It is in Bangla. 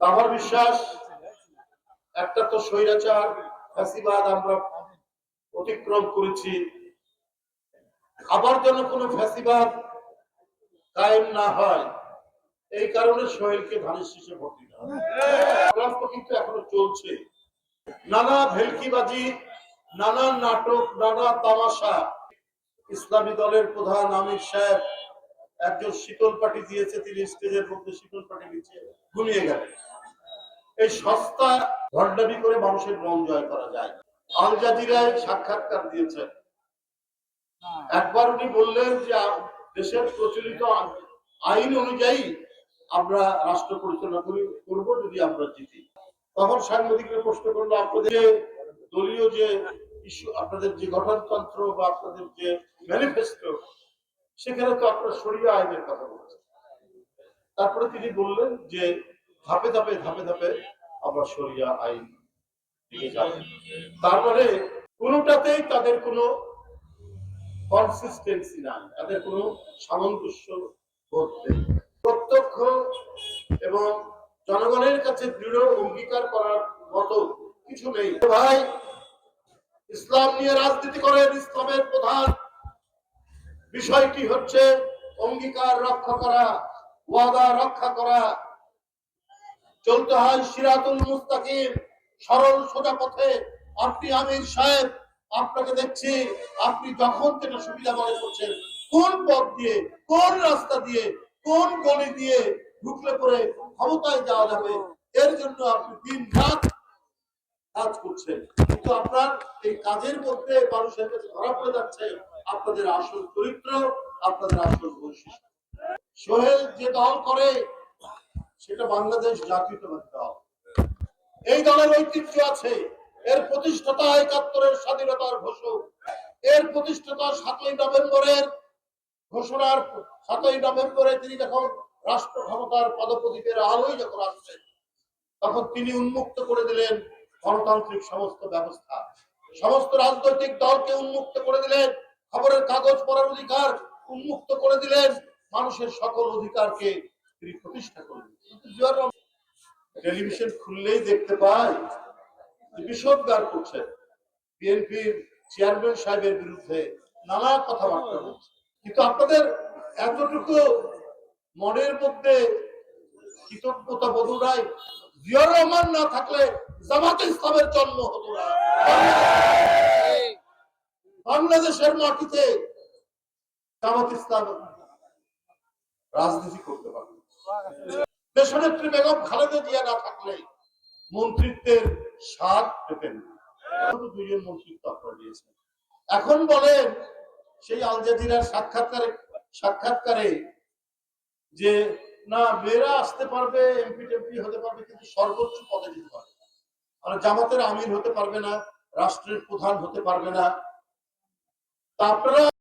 আমার বিশ্বাস, একটা তো স্বৈরাচার, ফ্যাসিবাদ আমরা অতিক্রম করেছি। আবার যেন কোনো ফ্যাসিবাদ কায়েম না হয়, এই কারণে সোহেলকে ধানের শীষে হবে। সংগ্রাম কিন্তু এখনও চলছে। নানা ভেলকিবাজি, নানা নাটক, নানা তামাশা। ইসলামী দলের প্রধান আমির সাহেব একজন শীতল পাটি দিয়েছে, তিনি স্টেজের মধ্যে শীতল পাটি নিচে ঘুমিয়ে গেলেন এই সস্তা ভণ্ডামি করে মানুষের মন জয় করা যায়। আল জাজিরায় সাক্ষাৎকার দিয়েছেন। একবার উনি বললেন যে, দেশের প্রচলিত আইন অনুযায়ী আমরা রাষ্ট্র পরিচালনা করি, করব যদি আমরা জিতি। তখন সাংবাদিকরা প্রশ্ন করল, আপনাদের দলীয় যে ইস্যু আপনাদের যে গঠনতন্ত্র বা আপনাদের যে ম্যানিফেস্টো সেখানে তো আপনারা সরিয়ে আইনের কথা বলেছেন তারপরে তিনি বললেন যে, ধাপে ধাপে ধাপে ধাপে আমরা সরিয়া আইন তার মানে কোনোটাতেই তাদের কোনো কনসিস্টেন্সি নাই, তাদের কোনো সামঞ্জস্য নেই। প্রত্যক্ষ এবং জনগণের কাছে দৃঢ় অঙ্গীকার করার মতো কিছু নেই। ভাই, ইসলাম নিয়ে রাজনীতি করেন ইসলামের প্রধান বিষয়টি হচ্ছে অঙ্গীকার রক্ষা করা, ওয়াদা রক্ষা করা। চলতে হয় সিরাতুল মুস্তাকিম, সরল সোজা পথে। আপনি আমির সাহেব, আপনাকে দেখছি, আপনি যখন থেকে সুবিধা মনে করছেন, কোন পথ দিয়ে, কোন রাস্তা দিয়ে, কোন গলি দিয়ে ঢুকলে পরে ক্ষমতায় যাওয়া যাবে, এর জন্য আপনি দিন রাত কাজ করছেন। কিন্তু আপনার এই কাজের মধ্যে মানুষের কাছে ধরা পড়ে যাচ্ছে। আপনাদের আসল চরিত্র, আপনাদের আসল বৈশিষ্ট্য। সোহেল যে দল করে, সেটা বাংলাদেশ জাতীয়তাবাদী দল। এই দলের ঐতিহ্য আছে। এর প্রতিষ্ঠাতা একাত্তরের স্বাধীনতার ঘোষক। এর প্রতিষ্ঠাতা সাতই নভেম্বরের ঘোষণার সাতই নভেম্বরে তিনি যখন রাষ্ট্র ক্ষমতার পদপ্রদীপের আলোয় যখন আসছেন, তখন তিনি উন্মুক্ত করে দিলেন গণতান্ত্রিক সমস্ত ব্যবস্থা। সমস্ত রাজনৈতিক দলকে উন্মুক্ত করে দিলেন খবরের কাগজ পড়ার অধিকার উন্মুক্ত করে দিলেন। মানুষের সকল অধিকারকে তিনি প্রতিষ্ঠা করলেন। টেলিভিশন খুললেই দেখতে পাই বিষোদ্গার করছেন বিএনপির চেয়ারম্যান সাহেবের বিরুদ্ধে নানা কথাবার্তা বলছে। কিন্তু আপনাদের এতটুকু মনের মধ্যে কৃতজ্ঞতা বোধ নাই। জিয়াউর রহমান না থাকলে জামাত ইসলামের জন্ম হতো না। বাংলাদেশের মাটিতে রাজনীতি করতে পারবে। বেগম না থাকলে মন্ত্রিত্বের স্বাদ পেতেন দুইজন মন্ত্রিত্ব দিয়েছেন এখন বলেন, সেই সাক্ষাৎকারে সাক্ষাৎকারে যে, না, মেয়েরা আসতে পারবে, এমপি টেমপি হতে পারবে, কিন্তু সর্বোচ্চ পদে যেতে পারবে মানে জামাতের আমির হতে পারবে না, রাষ্ট্রের প্রধান হতে পারবে না। আপনারা